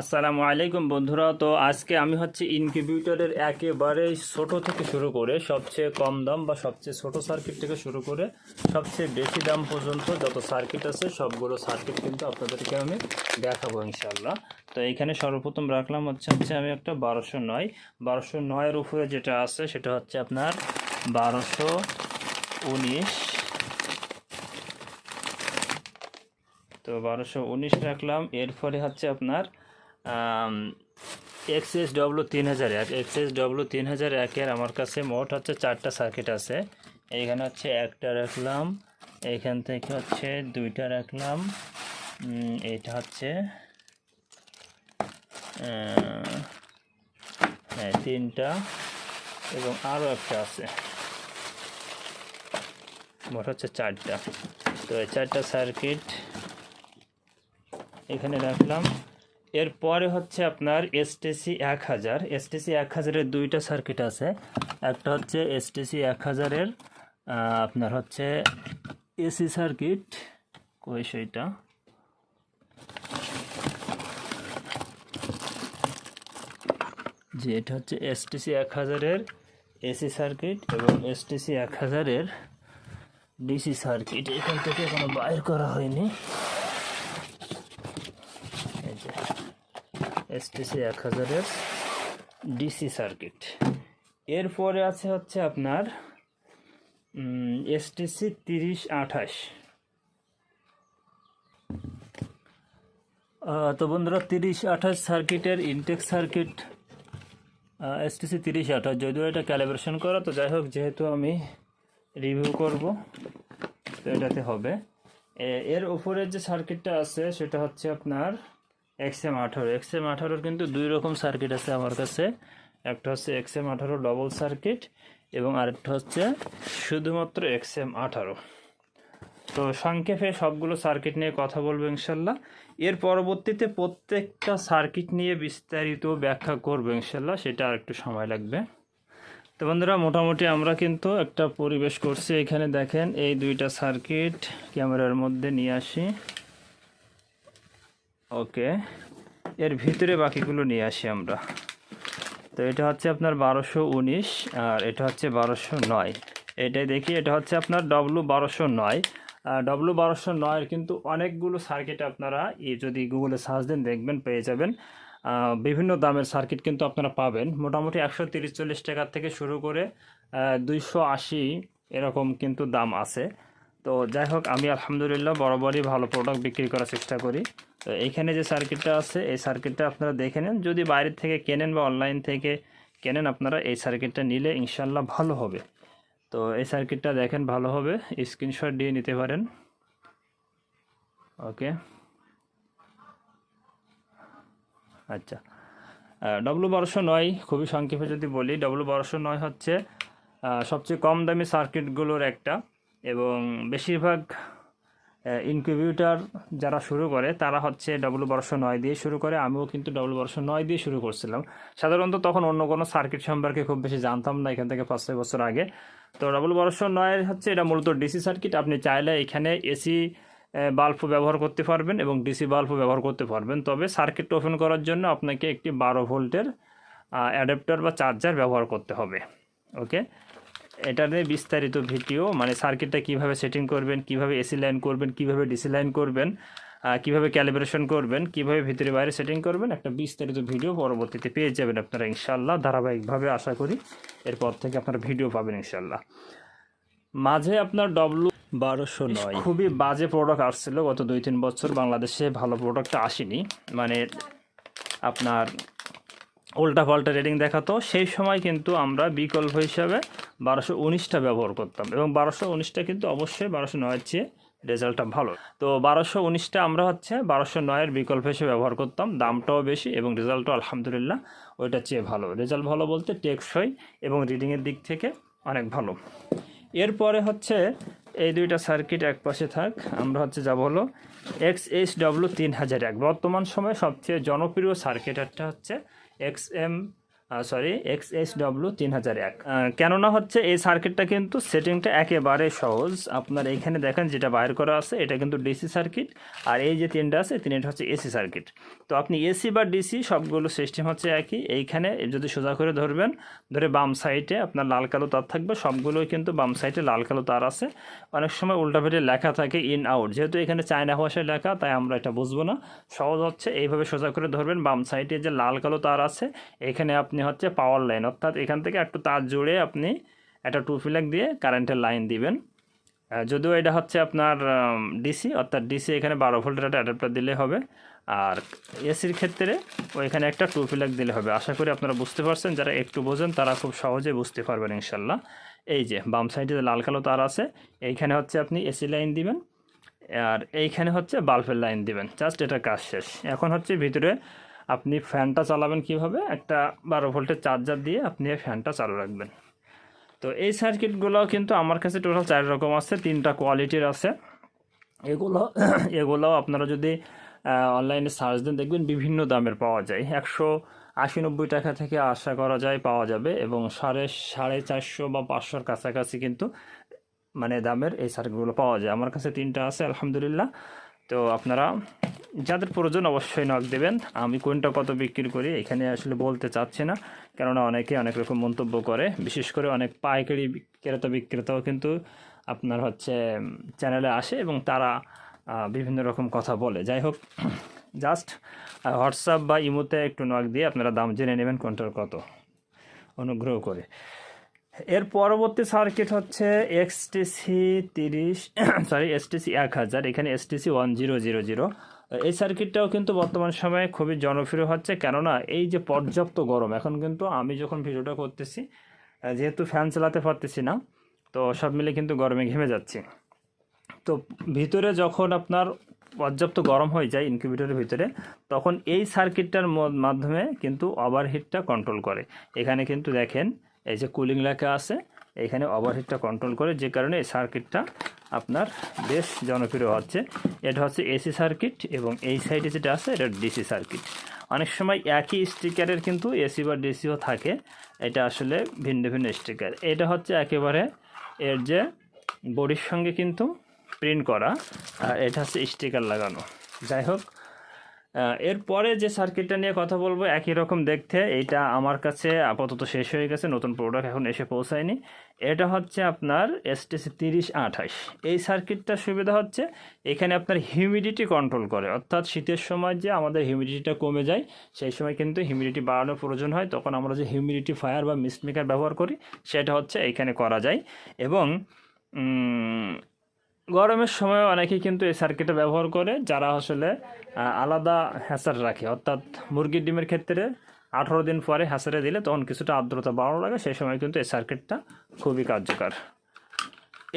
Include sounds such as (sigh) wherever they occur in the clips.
আসসালামু আলাইকুম বন্ধুরা। তো আজকে আমি হচ্ছে ইনকিউবেটরের একেবারে ছোট থেকে শুরু করে, সবচেয়ে কম দাম বা সবচেয়ে ছোট সার্কিট থেকে শুরু করে, সবচেয়ে বেশি দাম পর্যন্ত যত সার্কিট আছে, সবগুলো সার্কিট কিন্তু আপনাদেরকে আমি দেখাবো ইনশাল্লাহ তো এখানে সর্বপ্রথম রাখলাম হচ্ছে হচ্ছে আমি একটা বারোশো নয়। বারোশো নয়ের উপরে যেটা আছে, সেটা হচ্ছে আপনার বারোশো উনিশ। তো বারোশো উনিশ রাখলাম। এরপরে হচ্ছে আপনার এক্সএস ডব্লু তিন হাজার এক এক্সএস ডব্লু তিন হাজার একের আমার কাছে মোট হচ্ছে চারটা সার্কিট আছে। এইখানে হচ্ছে একটা রাখলাম, এইখান থেকে হচ্ছে দুইটা রাখলাম এইটা হচ্ছে হ্যাঁ তিনটা এবং আরও একটা আছে। মোট হচ্ছে চারটা। তো এই চারটা সার্কিট এখানে রাখলাম। এরপরে হচ্ছে আপনার এসটিসি এক হাজার। এসটিসি এক হাজারের দুইটা সার্কিট আছে। একটা হচ্ছে এসটিসি এক হাজারের আপনার হচ্ছে এসি সার্কিট কই সেইটা? যে এটা হচ্ছে এসটিসি এক হাজারের এসি সার্কিট এবং এসটিসি এক হাজারের ডিসি সার্কিট এখান থেকে এখনও বাইর করা হয়নি এই যে এসটিসি এক হাজারের ডিসি সার্কিট এরপরে আছে হচ্ছে আপনার এসটিসি তিরিশ আঠাশ। তো বন্ধুরা, তিরিশ আঠাশ সার্কিটের ইনটেক সার্কিট এসটিসি তিরিশ আঠাশ। যদিও এটা ক্যালিব্রেশন করা, তো যাই হোক, যেহেতু আমি রিভিউ করব, তো এটাতে হবে। এর উপরে যে সার্কিটটা আছে, সেটা হচ্ছে আপনার এক্সএম আঠারো। এক্সএম আঠারোর কিন্তু দুই রকম সার্কিট আছে আমার কাছে। একটা হচ্ছে এক্সএম আঠারো ডবল সার্কিট এবং আরেকটা হচ্ছে শুধুমাত্র এক্সএম আঠারো। তো সংক্ষেপে সবগুলো সার্কিট নিয়ে কথা বলব ইনশাল্লাহ। এর পরবর্তীতে প্রত্যেকটা সার্কিট নিয়ে বিস্তারিত ব্যাখ্যা করব ইনশাল্লাহ, সেটা আর একটু সময় লাগবে। তো বন্ধুরা, মোটামুটি আমরা কিন্তু একটা পরিবেশ করছি। এখানে দেখেন, এই দুইটা সার্কিট ক্যামেরার মধ্যে নিয়ে আসি। ওকে, এর ভিতরে বাকিগুলো নিয়ে আসি আমরা। তো এটা হচ্ছে আপনার বারোশো উনিশ আর এটা হচ্ছে বারোশো নয়। এটাই দেখি, এটা হচ্ছে আপনার ডব্লু বারোশো নয়। ডব্লু বারোশো নয়ের কিন্তু অনেকগুলো সার্কিট আপনারা যদি গুগলে সার্চ দেন, দেখবেন, পেয়ে যাবেন। বিভিন্ন দামের সার্কিট কিন্তু আপনারা পাবেন। মোটামুটি একশো তিরিশ চল্লিশ টাকার থেকে শুরু করে দুইশো আশি এরকম কিন্তু দাম আছে। তো যাই হোক, আমি আলহামদুলিল্লাহ বরাবরই ভালো প্রোডাক্ট বিক্রি করার চেষ্টা করি। তো এইখানে যে সার্কিটটা আছে, এই সার্কিটটা আপনারা দেখে নেন। যদি বাইরের থেকে কেনেন বা অনলাইন থেকে কেনেন, আপনারা এই সার্কিটটা নিলে ইনশাল্লাহ ভালো হবে। তো এই সার্কিটটা দেখেন, ভালো হবে। স্ক্রিনশট দিয়ে নিতে পারেন। ওকে আচ্ছা। ডব্লু বারোশো নয়, খুবই সংক্ষেপে যদি বলি ডব্লু বারোশো নয় হচ্ছে সবচেয়ে কম দামি সার্কিটগুলোর একটা। এবং বেশিরভাগ ইনকিউবেটর যারা শুরু করে, তারা হচ্ছে ডব্লু বারোশো নয় দিয়ে শুরু করে। আমিও কিন্তু ডব্লু বারোশো নয় দিয়ে শুরু করছিলাম। সাধারণত তখন অন্য কোনো সার্কিট সম্পর্কে খুব বেশি জানতাম না এখান থেকে পাঁচ ছয় বছর আগে। তো ডব্লু বারোশো নয়ের হচ্ছে এটা মূলত ডিসি সার্কিট আপনি চাইলে এখানে এসি বাল্ব ব্যবহার করতে পারবেন এবং ডিসি বাল্ব ব্যবহার করতে পারবেন। তবে সার্কিট ওপেন করার জন্য আপনাকে একটি বারো ভোল্টের অ্যাডাপ্টার বা চার্জার ব্যবহার করতে হবে। ওকে এটা নিয়ে বিস্তারিত ভিডিও মানে সার্কিটটা কীভাবে সেটিং করবেন কীভাবে এসি লাইন করবেন কীভাবে ডিসি লাইন করবেন কীভাবে ক্যালিব্রেশন করবেন কীভাবে ভিতরে বাইরে সেটিং করবেন একটা বিস্তারিত ভিডিও পরবর্তীতে পেয়ে যাবেন আপনারা ইনশাল্লাহ ধারাবাহিকভাবে আশা করি এরপর থেকে আপনারা ভিডিও পাবেন ইনশাল্লাহ মাঝে আপনার ডব্লু বারোশো নয়। খুবই বাজে প্রোডাক্ট আসছিল গত দুই তিন বছর বাংলাদেশে ভালো প্রোডাক্টটা আসেনি। মানে আপনার উল্টা পাল্টা রেটিং দেখাতো। সেই সময় কিন্তু আমরা বিকল্প হিসাবে বারোশো উনিশটা ব্যবহার করতাম এবং বারোশো উনিশটা কিন্তু অবশ্যই বারোশো নয়ের চেয়ে রেজাল্টটা ভালো। তো বারোশো উনিশটা আমরা হচ্ছে বারোশো নয়ের বিকল্প হিসেবে ব্যবহার করতাম, দামটাও বেশি এবং রেজাল্টও আলহামদুলিল্লাহ ওইটার চেয়ে ভালো। রেজাল্ট ভালো বলতে টেকসই এবং রিডিংয়ের দিক থেকে অনেক ভালো। এরপরে হচ্ছে এই দুইটা সার্কিট এক পাশে থাক, আমরা হচ্ছে যাব হলো এক্স এইচ ডব্লু তিন হাজার এক। বর্তমান সময়ে সবচেয়ে জনপ্রিয় সার্কিট একটা হচ্ছে X M sorry X H W তিন হাজার এক। কেননা হচ্ছে এই সার্কিটটা কিন্তু সেটিংটা একেবারে সহজ। আপনার এইখানে দেখেন যেটা বাইর করা আছে, এটা কিন্তু ডিসি সার্কিট আর এই যে তিনটা আছে তিনটা হচ্ছে এসি সার্কিট তো আপনি এসি বা ডিসি সবগুলো সিস্টেম হচ্ছে একই। এইখানে যদি সোজা করে ধরবেন, ধরে বাম সাইডে আপনার লাল কালো তার থাকবে, সবগুলোই কিন্তু বাম সাইডে লাল কালো তার আছে। অনেক সময় উল্টাপিটে লেখা থাকে ইন আউট যেহেতু এখানে চায়না ভাষায় লেখা, তাই আমরা এটা বুঝব না। সহজ হচ্ছে, এইভাবে সোজা করে ধরবেন, বাম সাইডে যে লাল কালো তার আছে, এখানে আপনি হচ্ছে পাওয়ার লাইন অর্থাৎ এখান থেকে একটু তার জুড়ে আপনি একটা টু ফিলাক দিয়ে কারেন্টের লাইন দিবেন। যদিও এটা হচ্ছে আপনার ডিসি অর্থাৎ ডিসি এখানে বারো ভোল্টের একটা অ্যাডাপ্টার দিলে হবে। আর এসির ক্ষেত্রে ওইখানে একটা টু ফিলাক দিলে হবে। আশা করি আপনারা বুঝতে পারছেন, যারা একটু বোঝেন তারা খুব সহজে বুঝতে পারবেন ইনশাল্লাহ। এই যে, বাম সাইডে লাল কালো তার আছে, এইখানে হচ্ছে আপনি এসি লাইন দিবেন। আর এইখানে হচ্ছে বাল্বের লাইন দিবেন। জাস্ট এটা কাজ শেষ। এখন হচ্ছে ভিতরে আপনি ফ্যানটা চালাবেন কীভাবে? একটা বারো ভোল্টের চার্জার দিয়ে আপনি ফ্যানটা চালু রাখবেন। তো এই সার্কিটগুলো কিন্তু আমার কাছে টোটাল চার রকম আছে, তিনটা কোয়ালিটির আছে। এগুলো এগুলো আপনারা যদি অনলাইনে সার্চ দেন, দেখবেন বিভিন্ন দামের পাওয়া যায়। একশো আশি নব্বই টাকা থেকে আশা করা যায় পাওয়া যাবে এবং সাড়ে সাড়ে চারশো বা পাঁচশোর কাছাকাছি কিন্তু মানে দামের এই সার্কিটগুলো পাওয়া যায়। আমার কাছে তিনটা আছে, আলহামদুলিল্লাহ। তো আপনারা যাদের প্রয়োজন অবশ্যই নক দেবেন। আমি কোনটা কত বিক্রি করি এখানে আসলে বলতে চাচ্ছি না, কেননা অনেকে অনেক রকম মন্তব্য করে। বিশেষ করে অনেক পাইকারি ক্রেতা বিক্রেতাও কিন্তু আপনার হচ্ছে চ্যানেলে আসে এবং তারা বিভিন্ন রকম কথা বলে। যাই হোক জাস্ট হোয়াটসঅ্যাপ বা ইমোতে একটু নক দিয়ে আপনারা দাম জেনে নেবেন কোনটার কত। অনুগ্রহ করে। এর পরবর্তী সার্কিট হচ্ছে এক্সটিসি তিরিশ (coughs) সরি এসটিসি এক হাজার, এখানে STC one zero zero zero এই সার্কিটটাও কিন্তু বর্তমান সময়ে খুবই জনপ্রিয় হচ্ছে, কেননা এই যে পর্যাপ্ত গরম, এখন কিন্তু আমি যখন ভিডিওটা করতেছি যেহেতু ফ্যান চালাতে পারতেছি না, তো সব মিলে কিন্তু গরমে ঘেমে যাচ্ছে। তো ভিতরে যখন আপনার পর্যাপ্ত গরম হয়ে যায় ইনকিউবেটরের ভিতরে, তখন এই সার্কিটটার মাধ্যমে কিন্তু ওভারহিটটা কন্ট্রোল করে। এখানে কিন্তু দেখেন এই যে কুলিং লেখা আছে, এখানে ওভারহিটটা কন্ট্রোল করে, যে কারণে এই সার্কিটটা আপনার বেশ জনপ্রিয় হচ্ছে। এটা হচ্ছে এসি সার্কিট এবং এই সাইডে যেটা আছে, এটা ডিসি সার্কিট অনেক সময় একই স্টিকারের কিন্তু এসি বা ডিসিও থাকে, এটা আসলে ভিন্ন ভিন্ন স্টিকার এটা হচ্ছে একেবারে এর যে বডির সঙ্গে কিন্তু প্রিন্ট করা, আর এটা হচ্ছে স্টিকার লাগানো। যাই হোক এরপরে যে সার্কিটটা নিয়ে কথা বলব, একই রকম দেখতে। এটা আমার কাছে আপাতত শেষ হয়ে গেছে, নতুন প্রোডাক্ট এখন এসে পৌঁছায়নি। এটা হচ্ছে আপনার এসটিসি তিরিশ আঠাশ। এই সার্কিটটার সুবিধা হচ্ছে, এখানে আপনার হিউমিডিটি কন্ট্রোল করে। অর্থাৎ শীতের সময় যে আমাদের হিউমিডিটিটা কমে যায়, সেই সময় কিন্তু হিউমিডিটি বাড়ানোর প্রয়োজন হয়। তখন আমরা যে হিউমিডিটি ফায়ার বা মিস্ট মেকার ব্যবহার করি, সেটা হচ্ছে এখানে করা যায়। এবং গরমের সময় অনেকেই কিন্তু এই সার্কিটটা ব্যবহার করে, যারা আসলে আলাদা হ্যাসার রাখে। অর্থাৎ মুরগির ডিমের ক্ষেত্রে আঠারো দিন পরে হ্যাসারে দিলে তখন কিছুটা আর্দ্রতা বাড়ানো লাগে, সেই সময় কিন্তু এই সার্কিটটা খুবই কার্যকর।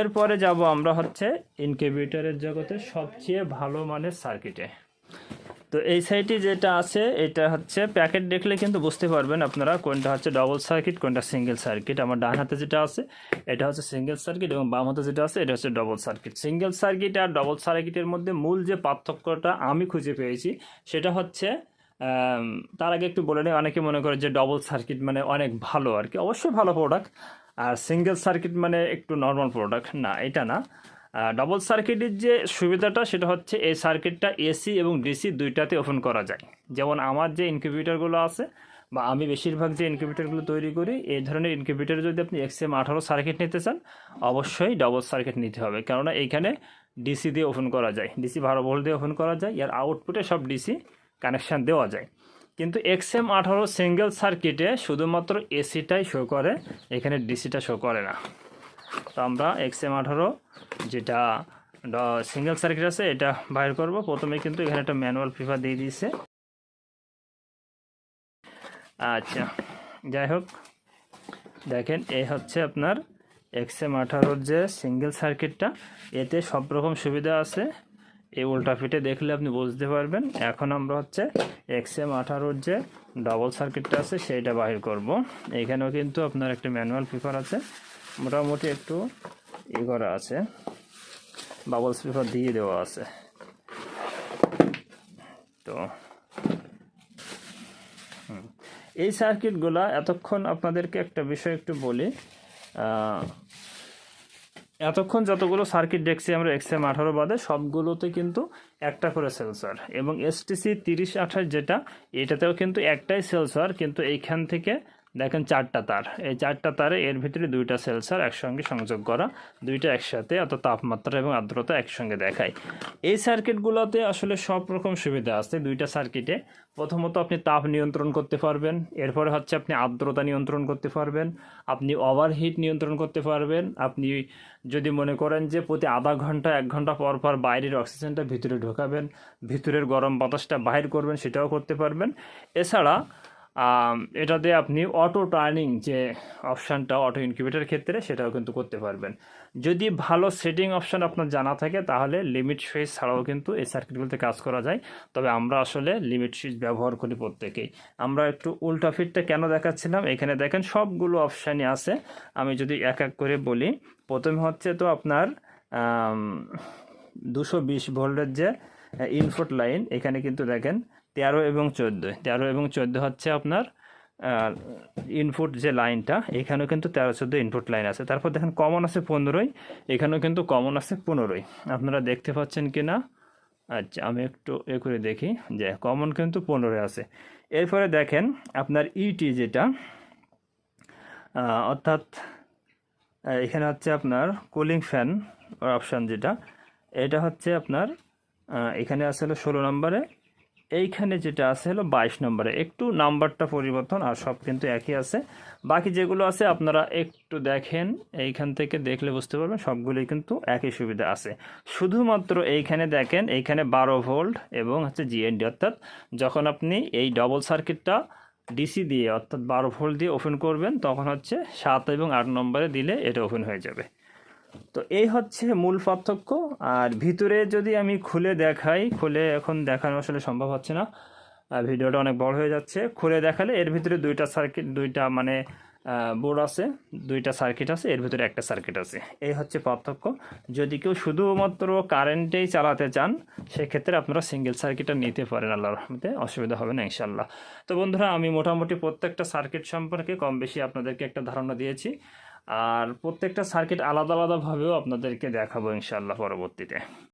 এরপরে যাব আমরা হচ্ছে ইনকিউবেটরের জগতে সবচেয়ে ভালো মানের সার্কিটে। তো এই সাইডে যেটা আছে, এটা হচ্ছে প্যাকেট দেখলে কিন্তু বুঝতে পারবেন আপনারা কোনটা হচ্ছে ডবল সার্কিট কোনটা সিঙ্গেল সার্কিট আমার ডান হাতে যেটা আছে, এটা হচ্ছে সিঙ্গেল সার্কিট এবং বাম হাতে যেটা আছে, এটা হচ্ছে ডবল সার্কিট সিঙ্গেল সার্কিট আর ডবল সার্কিটের মধ্যে মূল যে পার্থক্যটা আমি খুঁজে পেয়েছি, সেটা হচ্ছে তার আগে একটু বলে নিই, অনেকে মনে করে যে ডবল সার্কিট মানে অনেক ভালো আর কি। অবশ্যই ভালো প্রোডাক্ট আর সিঙ্গেল সার্কিট মানে একটু নর্মাল প্রোডাক্ট না, এটা না। ডবল সার্কিটের যে সুবিধাটা, সেটা হচ্ছে এই সার্কিটটা এসি এবং ডিসি দুইটাতে ওপেন করা যায়। যেমন আমার যে ইনকিউবেটরগুলো আছে, বা আমি বেশিরভাগ যে ইনকিউবেটরগুলো তৈরি করি, এই ধরনের ইনকিউবেটরে যদি আপনি এক্সএম আঠারো সার্কিট নিতে চান, অবশ্যই ডবল সার্কিট নিতে হবে। কেননা এইখানে ডিসি দিয়ে ওপেন করা যায়। ডিসি বারো ভোল্ট দিয়ে ওপেন করা যায়। এর আউটপুটে সব ডিসি কানেকশান দেওয়া যায়। কিন্তু এক্সএম আঠারো সিঙ্গেল সার্কিটে শুধুমাত্র এসিটাই শো করে, এখানে ডিসিটা শো করে না। তো আমরা এক্সএম আঠারো, যেটা সিঙ্গেল সার্কিট আছে, এটা বাইর করব। প্রথমে কিন্তু এখানে একটা ম্যানুয়াল পেপার দিয়ে দিয়েছে। আচ্ছা যাই হোক, দেখেন এই হচ্ছে আপনার এক্সএম আঠারোর যে সিঙ্গেল সার্কিটটা এতে সব রকম সুবিধা আছে। এই উল্টা ফিটে দেখলে আপনি বুঝতে পারবেন। এখন আমরা হচ্ছে এক্সএম আঠারোর যে ডবল সার্কিটটা আছে, সেইটা বাহির করব। এখানেও কিন্তু আপনার একটা ম্যানুয়াল পেপার আছে। মোটামুটি একটু ই করা আছে বাবলস পেপার দিয়ে দেওয়া আছে তো। এই সার্কিটগুলা এতক্ষণ আপনাদেরকে একটা বিষয় একটু বলি এতক্ষণ যতগুলো সার্কিট দেখছি আমরা এক্সএম আঠারো বাদে, সবগুলোতে কিন্তু একটা করে সেন্সর এবং এসটিসি তিরিশ আঠাশ যেটা, এটাতেও কিন্তু একটাই সেন্সর কিন্তু এইখান থেকে দেখেন চারটা তার। এই চারটা তারে এর ভিতরে দুইটা সেলসার একসঙ্গে সংযোগ করা, দুইটা একসাথে অত তাপমাত্রা এবং আর্দ্রতা একসঙ্গে দেখায়। এই সার্কিটগুলোতে আসলে সব রকম সুবিধা আছে, দুইটা সার্কিটে। প্রথমত আপনি তাপ নিয়ন্ত্রণ করতে পারবেন, এরপরে হচ্ছে আপনি আর্দ্রতা নিয়ন্ত্রণ করতে পারবেন, আপনি ওভারহিট নিয়ন্ত্রণ করতে পারবেন, আপনি যদি মনে করেন যে প্রতি আধা ঘণ্টা, এক ঘণ্টা পর পর বাইরের অক্সিজেনটা ভিতরে ঢোকাবেন, ভিতরের গরম বাতাসটা বাহির করবেন, সেটাও করতে পারবেন। এছাড়া এটাতে আপনি অটো টার্নিং যে অপশানটা অটো ইনকিউবেটার ক্ষেত্রে সেটাও কিন্তু করতে পারবেন। যদি ভালো সেটিং অপশান আপনার জানা থাকে, তাহলে লিমিট সুইচ ছাড়াও কিন্তু এই সার্কিটগুলোতে কাজ করা যায়। তবে আমরা আসলে লিমিট সুইচ ব্যবহার করি প্রত্যেকেই। আমরা একটু উল্টা ফিটটা কেন দেখাচ্ছিলাম? এখানে দেখেন সবগুলো অপশানই আছে। আমি যদি এক এক করে বলি, প্রথমে হচ্ছে তো আপনার দুশো বিশ ভোল্টের যে ইনপুট লাইন এখানে কিন্তু দেখেন তেরো এবং চোদ্দ। তেরো এবং চোদ্দ হচ্ছে আপনার ইনপুট যে লাইনটা এখানেও কিন্তু তেরো, চোদ্দ ইনপুট লাইন আছে। তারপর দেখেন কমন আছে পনেরোই, এখানেও কিন্তু কমন আছে পনেরোই। আপনারা দেখতে পাচ্ছেন কি না? আচ্ছা আমি একটু এ করে দেখি যে কমন কিন্তু পনেরোই আছে। এরপরে দেখেন, আপনার ইটি যেটা অর্থাৎ এখানে হচ্ছে আপনার কুলিং ফ্যান অপশান যেটা, এটা হচ্ছে আপনার এখানে আসলে ষোলো নম্বরে এইখানে যেটা আছে হলো বাইশ নম্বরে। একটু নাম্বারটা পরিবর্তন আর সব কিন্তু একই আছে। বাকি যেগুলো আছে আপনারা একটু দেখেন, এইখান থেকে দেখলে বুঝতে পারবেন সবগুলোই কিন্তু একই সুবিধা আছে। শুধুমাত্র এইখানে দেখেন, এইখানে বারো ভোল্ট এবং হচ্ছে জিএনডি, অর্থাৎ যখন আপনি এই ডবল সার্কিটটা ডিসি দিয়ে, অর্থাৎ বারো ভোল্ট দিয়ে ওপেন করবেন, তখন হচ্ছে সাত এবং আট নম্বরে দিলে এটা ওপেন হয়ে যাবে। তো এই হচ্ছে মূল পার্থক্য। আর ভিতরে যদি আমি খুলে দেখাই, খুলে এখন দেখানো আসলে সম্ভব হচ্ছে না। ভিডিওটা অনেক বড় হয়ে যাচ্ছে। খুলে দেখালে এর ভিতরে দুইটা সার্কিট দুইটা মানে বোর্ড আছে, দুইটা সার্কিট আছে, এর ভিতরে একটা সার্কিট আছে। এই হচ্ছে পার্থক্য। যদি কেউ শুধুমাত্র কারেন্টেই চালাতে চান, সেক্ষেত্রে আপনারা সিঙ্গেল সার্কিটটা নিতে পারেন আল্লাহর রহমতে। অসুবিধা হবে না ইনশাল্লাহ তো বন্ধুরা, আমি মোটামুটি প্রত্যেকটা সার্কিট সম্পর্কে কম বেশি আপনাদেরকে একটা ধারণা দিয়েছি। আর প্রত্যেকটা সার্কিট আলাদা আলাদাভাবেও আপনাদেরকে দেখাবো ইনশাল্লাহ পরবর্তীতে।